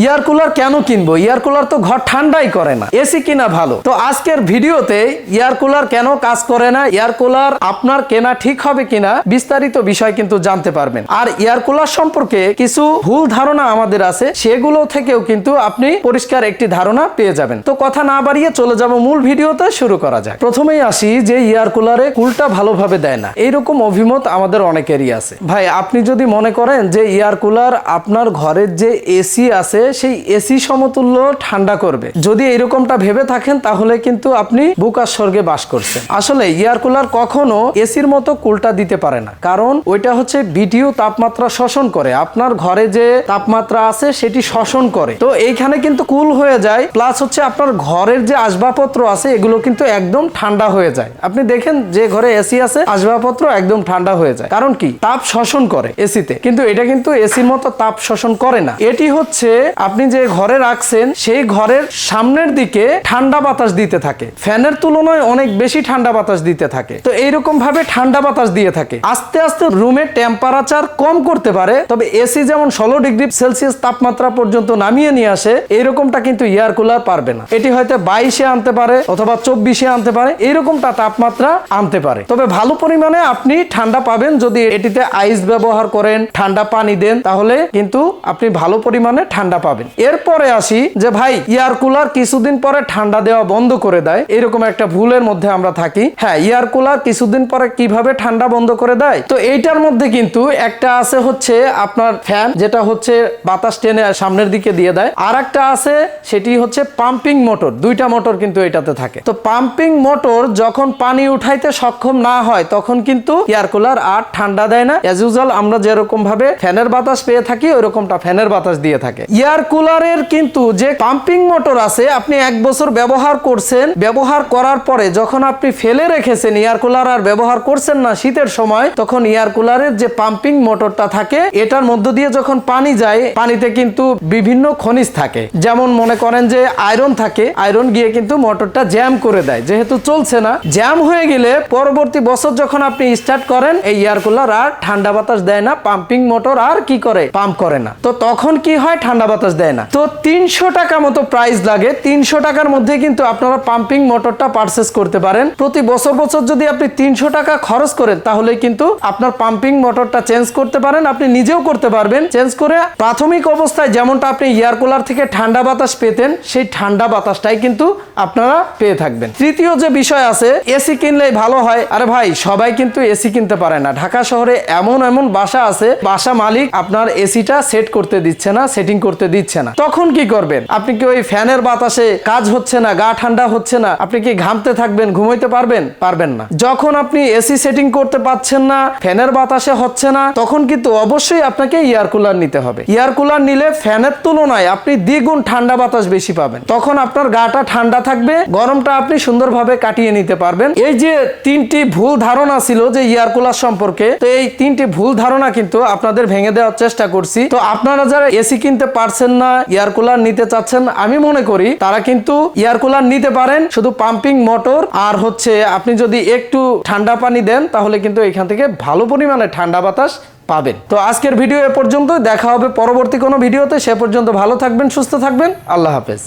Air cooler কেন কিনবো? Air cooler তো ঘর ঠান্ডাই করে না। এসি কিনা ভালো। তো আজকের ভিডিওতে এয়ার কুলার কেন কাজ করে না? এয়ার কুলার আপনার কেনা ঠিক হবে কিনা? বিস্তারিত বিষয় কিন্তু জানতে পারবেন। আর এয়ার কুলার সম্পর্কে কিছু ভুল ধারণা আমাদের আছে। সেগুলো থেকেও কিন্তু আপনি পরিষ্কার একটি ধারণা পেয়ে যাবেন। তো কথা না বাড়িয়ে চলে যাব মূল ভিডিওতে। শুরু করা যাক। প্রথমেই আসি যে এয়ার কুলারে কুলটা ভালোভাবে দেয় না। এইরকম অভিমত আমাদের অনেকেরই আছে। ভাই, আপনি যদি মনে করেন যে এয়ার কুলার আপনার ঘরের যে এসি আছে সেই এসি সমতুল্য ঠান্ডা করবে। যদি এরকমটা ভেবে থাকেন, তাহলে কিন্তু আপনি বুকার স্বর্গে বাস করছেন। আসলে এয়ার কুলার কখনো এসির মতো কুলটা দিতে পারে না। কারণ ওইটা হচ্ছে বিটিউ তাপমাত্রা শোষণ করে। আপনার ঘরে যে তাপমাত্রা আছে, সেটি শোষণ করে। তো এইখানে কিন্তু কুল হয়ে যায়, প্লাস হচ্ছে আপনার ঘরের যে আসবাবপত্র আছে, এগুলো কিন্তু একদম ঠান্ডা হয়ে যায়। আপনি দেখেন যে ঘরে এসি আছে, আসবাবপত্র একদম ঠান্ডা হয়ে যায়। কারণ কি? তাপ শোষণ করে এসিতে কিন্তু এটা কিন্তু এসির মতো তাপ শোষণ করে না। এটি হচ্ছে আপনি যে ঘরে রাখছেন, সেই ঘরের সামনের দিকে ঠান্ডা বাতাস দিতে থাকে। ফ্যানের তুলনায় অনেক বেশি ঠান্ডা বাতাস দিতে থাকে। তো এইরকম ভাবে ঠান্ডা বাতাস দিয়ে থাকে। আস্তে আস্তে রুমের টেম্পারেচার কম করতে পারে, তবে এসি যেমন ষোলো ডিগ্রি সেলসিয়াস তাপমাত্রা পর্যন্ত নামিয়ে নিয়ে আসে, এইরকমটা কিন্তু এয়ার কুলার পারবে না। এটি হয়তো বাইশে আনতে পারে অথবা চব্বিশে আনতে পারে, এইরকমটা তাপমাত্রা আনতে পারে। তবে ভালো পরিমাণে আপনি ঠান্ডা পাবেন যদি এটিতে আইস ব্যবহার করেন, ঠান্ডা পানি দেন, তাহলে কিন্তু আপনি ভালো পরিমাণে ঠান্ডা পাবেন। এরপরে আসি যে ভাই এয়ার কুলার কিছুদিন পরে ঠান্ডা দেওয়া বন্ধ করে দেয়। এরকম একটা ভুলের মধ্যে আমরা থাকি। হ্যাঁ এয়ার কুলার কিছুদিন পরে কীভাবে ঠান্ডা বন্ধ করে দেয়? তো এইটার মধ্যে কিন্তু একটা আছে হচ্ছে আপনার ফ্যান, যেটা হচ্ছে বাতাস টেনে সামনের দিকে দিয়ে দেয়। আর একটা আছে, সেটি হচ্ছে পাম্পিং মোটর। দুইটা মোটর কিন্তু এটাতে থাকে। তো পাম্পিং মোটর যখন পানি উঠাইতে সক্ষম না হয়, তখন কিন্তু এয়ার কুলার আর ঠান্ডা দেয় না। এজ ইউজুয়াল আমরা যেরকম ভাবে ফ্যানের বাতাস পেয়ে থাকি, ওইরকমটা ফ্যানের বাতাস দিয়ে থাকে। এয়ার কুলারের কিন্তু যে পাম্পিং মোটর আছে, আপনি এক বছর ব্যবহার করছেন, ব্যবহার করার পরে যখন আপনি ফেলে রেখেছেন, এয়ার কুলার আর ব্যবহার করছেন না শীতের সময়, তখন এয়ার কুলারের যে পাম্পিং মোটরটা থাকে, এটার মধ্য দিয়ে যখন পানি যায়, পানিতে কিন্তু বিভিন্ন খনিজ থাকে। যেমন মনে করেন যে আয়রন থাকে, আয়রন গিয়ে কিন্তু মোটরটা জ্যাম করে দেয়। যেহেতু চলছে না, জ্যাম হয়ে গেলে পরবর্তী বছর যখন আপনি স্টার্ট করেন, এই এয়ার কুলার আর ঠান্ডা বাতাস দেয় না, পাম্পিং মোটর আর কি করে? পাম্প করে না। তো তখন কি হয়? ঠান্ডা বাতাস দেয় না। তো তিনশো টাকা মতো প্রাইস লাগে। তিনশো টাকার মধ্যে কিন্তু আপনারা পাম্পিং মোটরটা পারচেস করতে পারেন। প্রতি বছর বছর যদি আপনি তিনশো টাকা খরচ করেন, তাহলে কিন্তু আপনার পাম্পিং মোটরটা চেঞ্জ করতে পারেন। আপনি নিজেও করতে পারবেন। চেঞ্জ করে প্রাথমিক অবস্থায় যেমনটা আপনি এয়ার কুলার থেকে ঠান্ডা বাতাস পেতেন, সেই ঠান্ডা বাতাসটাই কিন্তু আপনারা পেয়ে থাকবেন। তৃতীয় যে বিষয় আছে এসি কিনলেই ভালো হয়। আরে ভাই, সবাই কিন্তু এসি কিনতে পারে না। ঢাকা শহরে এমন এমন বাসা আছে, বাসা মালিক আপনার এসিটা সেট করতে দিচ্ছে না সেটিং করতে দিচ্ছে না। তখন কি করবেন? আপনি কি ওই ফ্যানের বাতাসে কাজ হচ্ছে না, গা ঠান্ডা হচ্ছে না? আপনি কি ঘামতে থাকবেন, ঘুমাইতে পারবেন? পারবেন না। যখন আপনি এসি সেটিং করতে পারছেন না, ফ্যানের বাতাসে হচ্ছে না, তখন কিন্তু অবশ্যই আপনাকে এয়ার কুলার নিতে হবে। এয়ার কুলার নিলে ফ্যানের তুলনায় আপনি দ্বিগুণ ঠান্ডা বাতাস বেশি পাবেন। তখন আপনার গাটা ঠান্ডা থাকবে, গরমটা আপনি সুন্দরভাবে কাটিয়ে নিতে পারবেন। এই যে তিনটি ভুল ধারণা ছিল যে এয়ার কুলার সম্পর্কে, তো এই তিনটি ভুল ধারণা কিন্তু আপনাদের ভেঙে দেওয়ার চেষ্টা করছি। তো আপনারা যারা এসি কিনতে পারছেন না, এয়ার কুলার নিতে চাচ্ছেন, আমি মনে করি তারা কিন্তু এয়ার কুলার নিতে পারেন, শুধু পাম্পিং মোটর আর হচ্ছে আপনি যদি একটু ঠান্ডা পানি দেন, তাহলে কিন্তু এখান থেকে ভালো পরিমাণে ঠান্ডা বাতাস পাবেন। তো আজকের ভিডিও এ পর্যন্ত দেখা হবে পরবর্তী কোনো ভিডিওতে, সে পর্যন্ত ভালো থাকবেন, সুস্থ থাকবেন, আল্লাহ হাফেজ।